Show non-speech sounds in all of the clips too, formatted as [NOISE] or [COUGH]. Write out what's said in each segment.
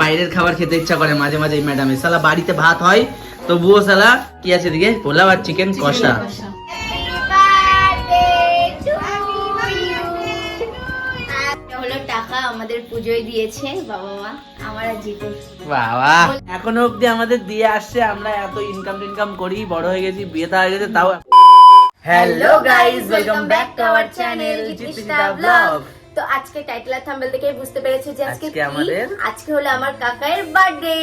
বাইরের খাবার খেতে ইচ্ছা করে মাঝে মাঝে এই ম্যাডামের। সালা বাড়িতে ভাত হয় তবুও সালা কি আছে দিকে পোলাও আর চিকেন কষা। আমাদের পুজোয় দিয়েছে বাবা মা আমার জিতে। বাবা। এখনও অব্দি আমাদের দিয়ে আসছে আমরা এত ইনকাম টিনকাম করি বড় হয়ে গেছি বিয়ে হয়ে গেছে তাও hello guys welcome back to our channel Jitrishna blog তো আজকে টাইটেল আর থাম্বনেল থেকে বুঝতে পেরেছে যে আজকে আজকে কি? আমাদের- আজকে হলো আমার কাকার বার্থডে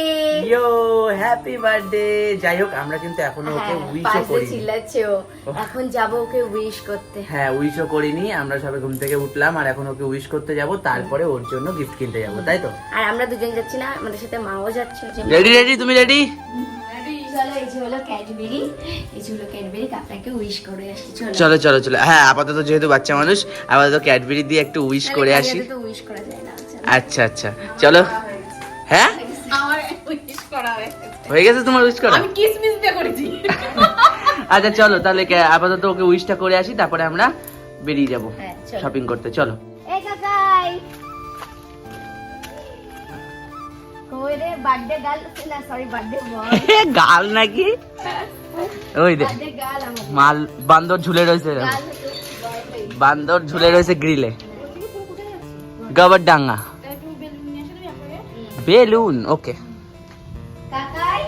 ইয়ো হ্যাপি বার্থডে যাই হোক আমরা কিন্তু এখনও ওকে উইশও করিনি। হ্যাঁ, চিল্লাচ্ছে। ও এখন যাব ওকে উইশ করতে। হ্যাঁ উইশও করিনি। আমরা সবাই ঘুম থেকে উঠলাম আর এখন ওকে উইশ করতে যাব। তারপরে ওর জন্য গিফট কিনতে যাব তাই তো? আর আমরা দুজন যাচ্ছি না আমাদের সাথে মাও যাচ্ছে রেডি রেডি তুমি রেডি চলো এই যে হলো ক্যাডবেরি। এই যে হলো ক্যাডবেরি কাকাকে উইশ করে আসছি চলো। চলো চলো চলো। হ্যাঁ আপাতত যেহেতু বাচ্চা মানুষ আপাতত ক্যাডবেরি দিয়ে একটু উইশ করে আসি। তো উইশ করা যায় না আচ্ছা আচ্ছা। চলো। হ্যাঁ? আমার উইশ করা হয়ে গেছে। তোমার উইশ করা? আমি কিসমিস দিয়ে করেছি। [LAUGHS] আচ্ছা চলো তাহলে আপাতত ওকে উইশটা করে আসি তারপরে আমরা বেরিয়ে যাব হ্যাঁ, শপিং করতে। চলো। কাকাই। কই বার্থডে গার্ল না সরি বার্থডে বয় গাল নাকি? ওই দে মাল বান্দর ঝুলে রয়েছে বান্দর ঝুলে রয়েছে গ্রিলে। গবর ডাঙ্গা বেলুন ওকে। কাকাই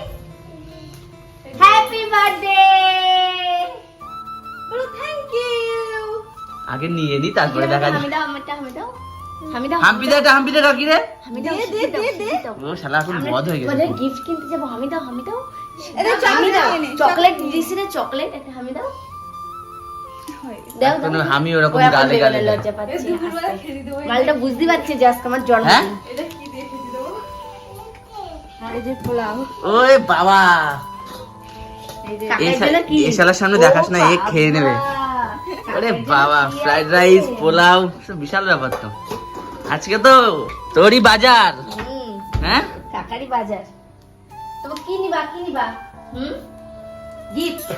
হ্যাপি বার্থডে বলো থ্যাংক ইউ আগে নিয়ে নি তারপরে দেখা যাবে আমি দাও আমারটা আমি দাও এটা রে? দে দে দে ও শালা এখন বধ হয়ে গেছে। বলে গিফট কিনতে যাব আমি দাও এটা আমি chocolate দাও এনে, চকলেট দিছি রে চকলেট। এটা আমি দাও দাও। এখনও দাও আমি ওরকম গালে গালে লজ্জা পাচ্ছি দুপুরবেলা আস্তে। খেয়ে দেবো মালটা বুঝতে পারছে যে আজকে আমার জন্মদিন? এটা কি দিয়ে খেতে দেবো? এই যে পোলাও। ওই বাবা। এই শালার সামনে দেখাস না এ খেয়ে নেবে। আরে বাবা ফ্রাইড রাইস পোলাও বিশাল ব্যাপার তো। আজকে তো তোরই বাজার। হ্যাঁ? কাকারি বাজার। তবে কি নিবা কি নিবা? হুম? গিফট।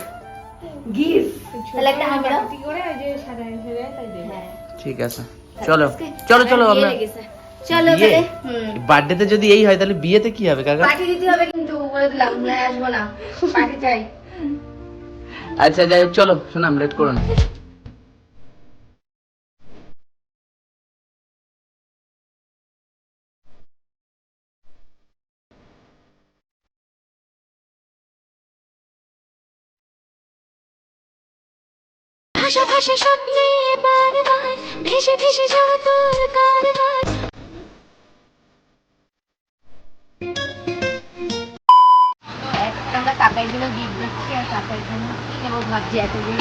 গিফট। তাহলে একটা হামি দাও। কি করে ওই যে সাদা সাদা তাই দে হ্যাঁ। ঠিক আছে। চলো চলো চলো আমরা চলো? তাহলে বার্থডেতে যদি এই হয় তাহলে বিয়েতে কি হবে কাকা? পার্টি দিতে হবে কিন্তু বলে দিলাম না আসব না। পার্টি চাই। আচ্ছা যাই হোক চলো শোনাম লেট করো না ভাষা ভাষা স্বপ্নে বারবার ভেসে ভেসে যাওয়া তোর কারবার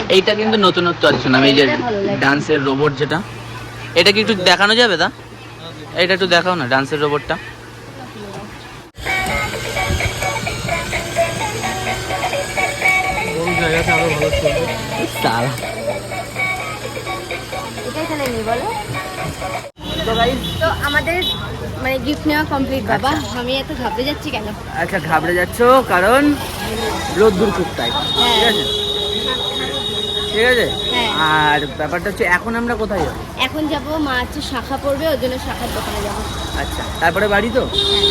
এইটা কিন্তু নতুনত্ব আছে শোনাম এই যে। ডান্সের রোবট যেটা এটা কি একটু দেখানো যাবে দা? এটা একটু দেখাও না ডান্সের রোবটটা বলো। তো আমাদের মানে গিফট নেওয়া কমপ্লিট বাবা আমি এত ঘাবড়ে যাচ্ছি কেন? আচ্ছা ঘাবড়ে যাচ্ছ কারণ রোদ্দুর খুব তাই ঠিক আছে? ঠিক আছে? হ্যাঁ। আর ব্যাপারটা হচ্ছে এখন আমরা কোথায় যাব? এখন যাব মা হচ্ছে শাখা পড়বে ওর জন্য শাখার দোকানে যাব। আচ্ছা তারপরে বাড়ি তো?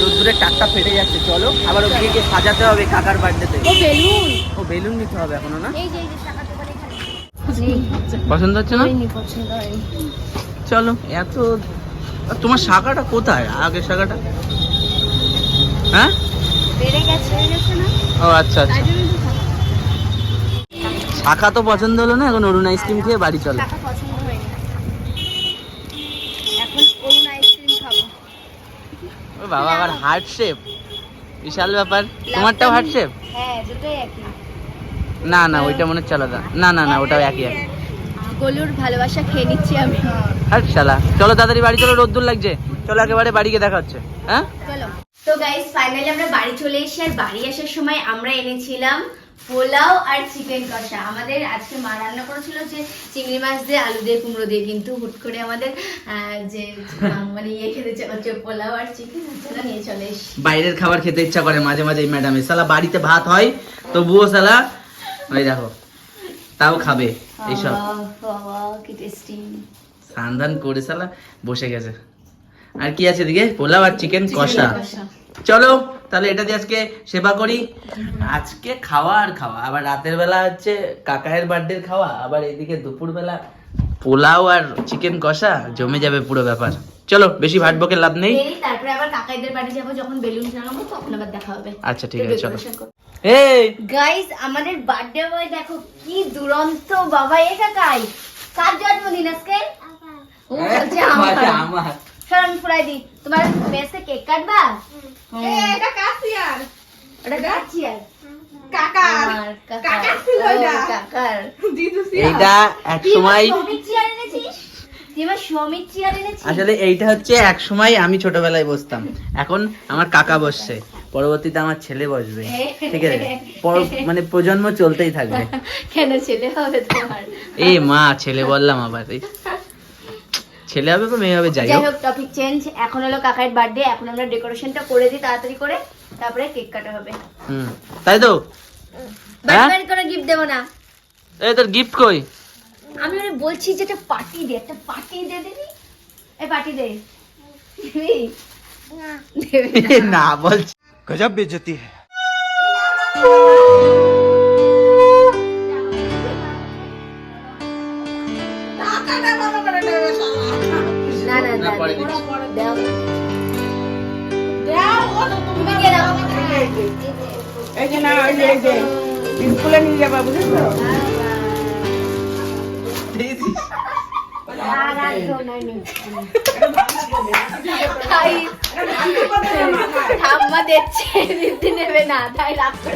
রোদ্দুরের টাকটা ফেটে যাচ্ছে চলো। আবার ওকে সাজাতে হবে কাকার বার্থডেতে ও বেলুন। ও বেলুন নিতে হবে এখনও না? এই যে এই যে পছন্দ হচ্ছে না? চলো। এত আর তোমার শাখাটা কোথায়? আগের শাখাটা? হ্যাঁ? ও আচ্ছা আচ্ছা। শাখা। তো পছন্দ হলো না? এখন অরুণ আইসক্রিম খেয়ে বাড়ি চলো। বাবা আবার হার্ট শেপ বিশাল ব্যাপার। তোমারটাও হার্ট শেপ হ্যাঁ দুটোই একই। না না ওইটা মনে হচ্ছে আলাদা। না না না ওটাও একই একই। গলুর ভালোবাসা খেয়ে নিচ্ছি আমি। আর শালা। চলো তাড়াতাড়ি বাড়ি চলো রোদ্দুর লাগছে। চলো একেবারে বাড়ি গিয়ে দেখা হচ্ছে। হ্যাঁ? চলো। তো গাইস ফাইনালি আমরা বাড়ি চলে এসেছি আর বাড়ি আসার সময় আমরা এনেছিলাম পোলাও আর চিকেন কষা। আমাদের আজকে মা রান্না করেছিল যে চিংড়ি মাছ দিয়ে আলু দিয়ে কুমড়ো দিয়ে কিন্তু হুট করে আমাদের যে মানে ইয়ে খেতে হচ্ছে পোলাও আর চিকেন সেটা নিয়ে চলে এসেছি। বাইরের খাবার খেতে ইচ্ছা করে মাঝে মাঝে এই ম্যাডামে সালা বাড়িতে ভাত হয় তবুও সালা ওই দেখো তাও খাবে এইসব। কি টেস্টি সান্ধান করে সালা বসে গেছে। আর কি আছে পোলাও আর চিকেন কষা। চলো তাহলে এটা দিয়ে আজকে সেবা করি। আজকে খাওয়া আর খাওয়া। আবার রাতের বেলা হচ্ছে কাকায়ের বার্থডে খাওয়া। আবার এদিকে দুপুর বেলা পোলাও আর চিকেন কষা। জমে যাবে পুরো ব্যাপার। চলো বেশি ভাট বকে লাভ নেই। তারপরে আবার কাকাইদের বাড়ি যাব। যখন বেলুন লাগাবো তখন আবার দেখা হবে। আচ্ছা ঠিক আছে চলো। এই। গাইস আমাদের বার্থডে বয় দেখো কি দুরন্ত বাবা। এ কাকাই কার জন্মদিন আজকে? ও বলছে আমার। আমার। শরণ ফুরাই দি তোমার মেসে কেক কাটবা? এ, এটা কাকার। কাকার। ছিল এটা। কাকার। এক সময় এনেছিস? আসলে এইটা হচ্ছে এক সময় আমি ছোটবেলায় বসতাম। এখন আমার কাকা বসছে। পরবর্তীতে আমার ছেলে বসবে। ঠিক আছে? মানে প্রজন্ম চলতেই থাকবে। কেন ছেলে হবে তোমার? এই মা ছেলে বললাম আবার। ছেলে হবে বা মেয়ে হবে যাই হোক। টপিক চেঞ্জ এখন হলো কাকার বার্থডে এখন আমরা ডেকোরেশনটা করে দিই তাড়াতাড়ি করে তারপরে কেক কাটা হবে। হুম তাই তো? হ্যাঁ? বাড়ি করে গিফট দেব না। এই তোর গিফট কই? আমি ওরে বলছি যে একটা পার্টি দে একটা পার্টি দে দিবি এই পার্টি দে। না বলছি। गजब बेइज्जती है টাকাটা বড় করে নেবে শালা। না না না, না পরে দিবি। দিচ্ছি। দাও দাও, ও তো তুমি তুমি কে দাও এই যে না, এই যে, এই যে, স্কুলে নিয়ে যাবা, বুঝেছো? ঠাম্মা দেখছে দিতে নেবে না তাই রাখতে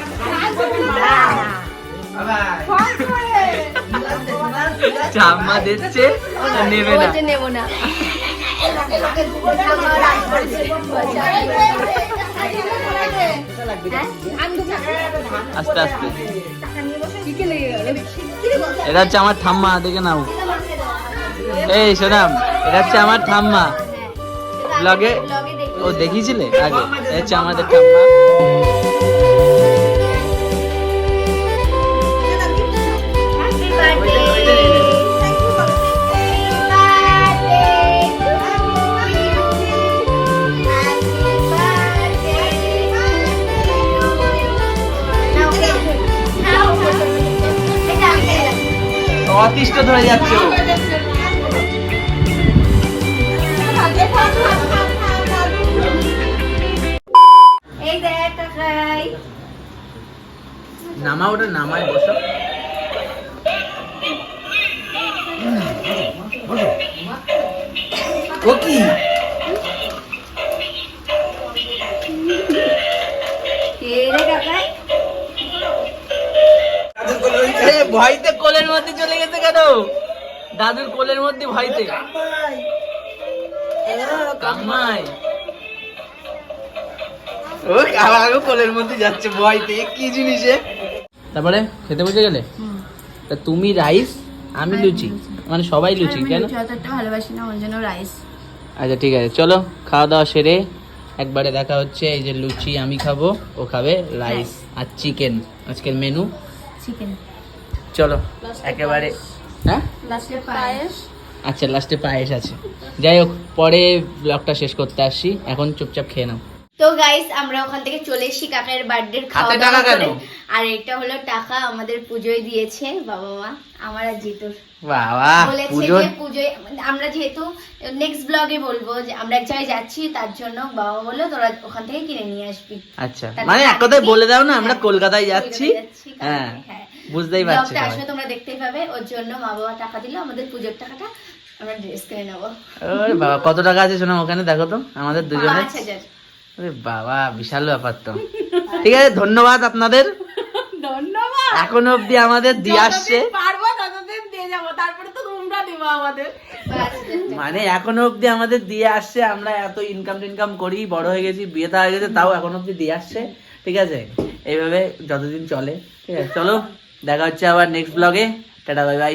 দিচ্ছে নেবে না নেব না? আস্তে আস্তে এটা হচ্ছে আমার ঠাম্মা দেখে নাও এই সোনাম এটা হচ্ছে আমার ঠাম্মা। ব্লগে ও দেখিয়েছিলে আগে? এটা হচ্ছে আমাদের ঠাম্মা। অতিষ্ঠ ধরে যাচ্ছে। নামা ওটা, নামায়, বসো। ও কি? ভয়তে কোলের মধ্যে চলে গেছে কেন? দাদুর কোলের মধ্যে ভয়তে। কামাই ও আবার কোলের মধ্যে যাচ্ছে, ভয়তে। কি জিনিসে তারপরে খেতে বসে গেলে? তা তুমি রাইস আমি লুচি। মানে সবাই লুচি কেন? ভালোবাসি না ওর জন্য রাইস আচ্ছা ঠিক আছে চলো খাওয়া দাওয়া সেরে একবারে দেখা হচ্ছে এই যে লুচি আমি খাব ও খাবে রাইস আর চিকেন আজকের মেনু চিকেন চলো একেবারে হ্যাঁ? লাস্টে পায়েস। আচ্ছা লাস্টে পায়েস আছে। যাই হোক পরে ব্লগটা শেষ করতে আসছি এখন চুপচাপ খেয়ে নাও। তো গাইস আমরা ওখান থেকে চলে এসেছি কাকের বার্থডে খাওয়া টাকা কেন? আর এটা হলো টাকা আমাদের পুজোয় দিয়েছে বাবা মা আমার আর জিতুর। বাবা বলেছে যে পুজোয় আমরা যেহেতু নেক্সট ব্লগে বলব যে আমরা এক জায়গায় যাচ্ছি তার জন্য বাবা বলল তোরা ওখান থেকে কিনে নিয়ে আসবি। আচ্ছা মানে এক কথায় বলে দাও না আমরা হ্যাঁ, কলকাতায় যাচ্ছি। হ্যাঁ, হ্যাঁ বুঝতেই পারছি ব্লগটা আসলে তোমরা দেখতেই পাবে ওর জন্য মা বাবা টাকা দিলো আমাদের পুজোর টাকাটা আমরা ড্রেস কিনে নেব। বাবা কত টাকা আছে শোনা ওখানে দেখো তো আমাদের দুজনের। 5000 বাবা বিশাল ব্যাপার তো। ঠিক আছে ধন্যবাদ আপনাদের। ধন্যবাদ। এখন অবধি আমাদের দিয়ে আসছে। মানে এখন অবধি আমাদের দিয়ে আসছে। আমরা এত ইনকাম টিনকাম করি বড় হয়ে গেছি বিয়ে হয়ে গেছে তাও এখন অবধি দিয়ে আসছে। ঠিক আছে? এইভাবে যতদিন চলে। ঠিক আছে চলো দেখা হচ্ছে আবার নেক্সট ব্লগে টাটা বাই বাই